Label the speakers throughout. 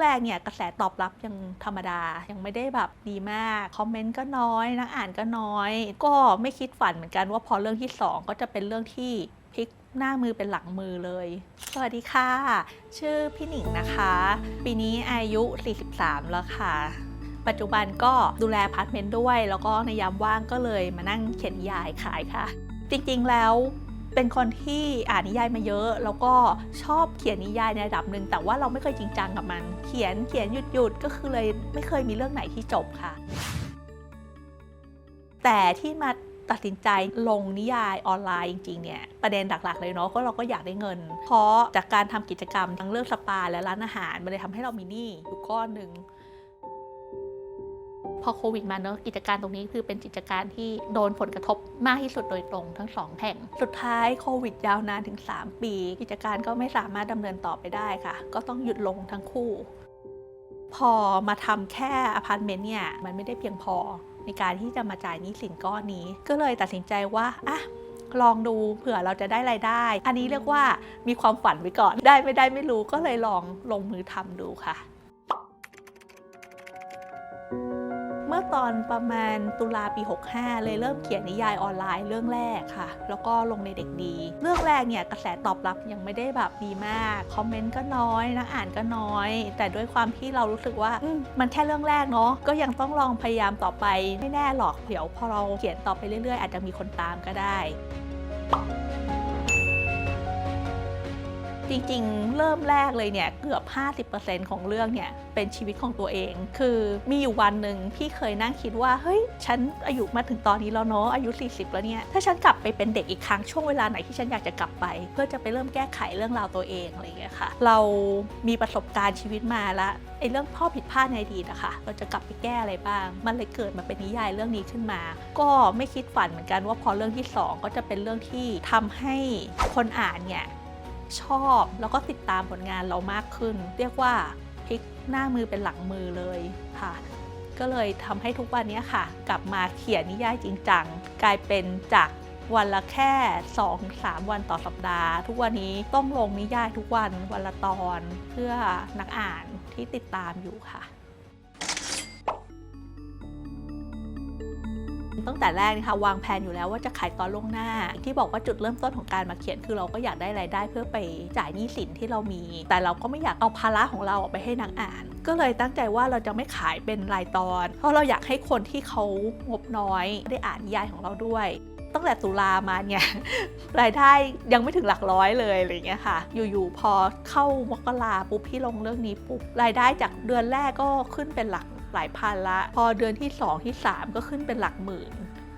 Speaker 1: แรกเนี่ยกระแสตอบรับยังธรรมดา ยังไม่ได้แบบดีมาก คอมเมนต์ก็น้อย นักอ่านก็น้อย ก็ไม่คิดฝันเหมือนกันว่าพอเรื่องที่ 2 ก็จะเป็นเรื่องที่พลิกหน้ามือเป็นหลังมือเลย สวัสดีค่ะ ชื่อพี่หนิงนะคะ ปีนี้อายุ 43 แล้วค่ะ ปัจจุบันก็ดูแลพาร์ตเมนต์ด้วย แล้วก็ในยามว่างก็เลยมานั่งเขียนยายขายค่ะ จริงๆแล้ว เป็นคนที่อ่านนิยายมาเยอะ แล้วก็ชอบเขียนนิยายในระดับหนึ่งแต่ว่าเราไม่เคยจริงจังกับมัน เขียนเขียนหยุดหยุดก็คือเลยไม่เคยมีเรื่องไหนที่จบค่ะ แต่ที่มาตัดสินใจลงนิยายออนไลน์จริงๆเนี่ยประเด็นหลักๆเลยเนาะก็เราก็อยากได้เงิน เพราะจากการทำกิจกรรมทั้งเรื่องสปาและร้านอาหารมันเลยทำให้เรามีหนี้อยู่ก้อนหนึ่ง อโควิดมาเนอะกิจการตรงนี้คือเป็นกิจการที่โดนผลกระทบมากที่สุดโดยตรงทั้งสองแห่ง สุดท้ายโควิดยาวนานถึง 3 ปี กิจการก็ไม่สามารถดำเนินต่อไปได้ค่ะ ก็ต้องหยุดลงทั้งคู่ พอมาทำแค่อพาร์ตเมนต์เนี่ยมันไม่ได้เพียงพอในการที่จะมาจ่ายหนี้สินก้อนนี้ ก็เลยตัดสินใจว่าอะลองดูเผื่อเราจะได้รายได้ อันนี้เรียกว่ามีความฝันไว้ก่อน ได้ไม่ได้ไม่รู้ก็เลยลองลงมือทำดูค่ะ เมื่อตอนประมาณตุลาปี 65 เลยเริ่มเขียนนิยายออนไลน์เรื่องแรกค่ะ แล้วก็ลงในเด็กดี เรื่องแรกเนี่ยกระแสตอบรับยังไม่ได้แบบดีมาก คอมเมนต์ก็น้อยนักอ่านก็น้อย แต่ด้วยความที่เรารู้สึกว่ามมันแค่เรื่องแรกเนาะก็ยังต้องลองพยายามต่อไปไม่แน่หรอกเดี๋ยวพอเราเขียนต่อไปเรื่อยๆ อาจจะมีคนตามก็ได้ จริงๆ เริ่มแรกเลยเนี่ยเกือบ 50%ของเรื่องเนี่ยเป็นชีวิตของตัวเอง คือมีอยู่วันหนึ่งพี่เคยนั่งคิดว่าเฮ้ยฉันอายุมาถึงตอนนี้แล้วเนาะอายุ 40 แล้วเนี่ยถ้าฉันกลับไปเป็นเด็กอีกครั้งช่วงเวลาไหนที่ฉันอยากจะกลับไป เพื่อจะไปเริ่มแก้ไขเรื่องราวตัวเองอะไรอย่างเงี้ยค่ะ เรามีประสบการณ์ชีวิตมาแล้วไอ้เรื่องข้อผิดพลาดในอดีตอะค่ะเราจะกลับไปแก้อะไรบ้าง มันเลยเกิดมาเป็นนิยายเรื่องนี้ขึ้นมา ก็ไม่คิดฝันเหมือนกันว่าพอเรื่องที่สองก็จะเป็นเรื่องที่ทำให้คนอ่านเนี่ย ชอบแล้วก็ติดตามผลงานเรามากขึ้น เรียกว่าพลิกหน้ามือเป็นหลังมือเลยค่ะ ก็เลยทำให้ทุกวันนี้ค่ะ กลับมาเขียนนิยายจริงจังกลายเป็นจากวันละแค่ 2-3 วันต่อสัปดาห์ ทุกวันนี้ต้องลงนิยายทุกวันวันละตอนเพื่อนักอ่านที่ติดตามอยู่ค่ะ ตั้งแต่แรกนะคะวางแผนอยู่แล้วว่าจะขายตอนล่วงหน้า ที่บอกว่าจุดเริ่มต้นของการมาเขียนคือเราก็อยากได้รายได้เพื่อไปจ่ายหนี้สินที่เรามี แต่เราก็ไม่อยากเอาภาระของเราไปให้นักอ่าน ก็เลยตั้งใจว่าเราจะไม่ขายเป็นรายตอน เพราะเราอยากให้คนที่เขางบน้อยได้อ่านนิยายของเราด้วยตั้งแต่ตุลามาเนี่ยรายได้ยังไม่ถึงหลักร้อยเลยอะไรเงี้ยค่ะ อยู่ๆพอเข้ามกราปุ๊บพี่ลงเรื่องนี้ปุ๊บรายได้จากเดือนแรกก็ขึ้นเป็นหลัก หลายพันละ พอเดือนที่ 2 ที่ 3 ก็ขึ้นเป็นหลักหมื่น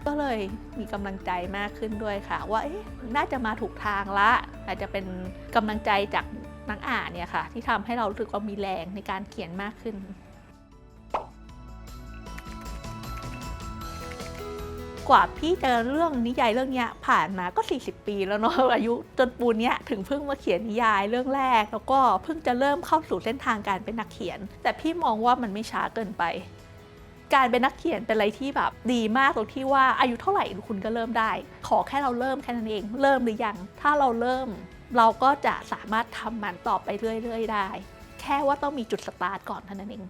Speaker 1: ก็เลยมีกำลังใจมากขึ้นด้วยค่ะ ว่าเอ๊ะน่าจะมาถูกทางละอาจจะเป็นกำลังใจจากนักอ่านเนี่ยค่ะ ที่ทำให้เรารู้สึกว่ามีแรงในการเขียนมากขึ้น กว่าพี่จะเรื่องนิยายเรื่องนี้ผ่านมาก็ 40 ปีแล้วเนาะอายุจนปูนเนี้ยถึงเพิ่งมาเขียนนิยายเรื่องแรก แล้วก็เพิ่งจะเริ่มเข้าสู่เส้นทางการเป็นนักเขียน แต่พี่มองว่ามันไม่ช้าเกินไป การเป็นนักเขียนเป็นอะไรที่แบบดีมากตรงที่ว่าอายุเท่าไหร่คุณก็เริ่มได้ ขอแค่เราเริ่มแค่นั้นเอง เริ่มหรือยัง ถ้าเราเริ่ม เราก็จะสามารถทำมันต่อไปเรื่อยๆ ได้ แค่ว่าต้องมีจุดสตาร์ทก่อนเท่านั้นเอง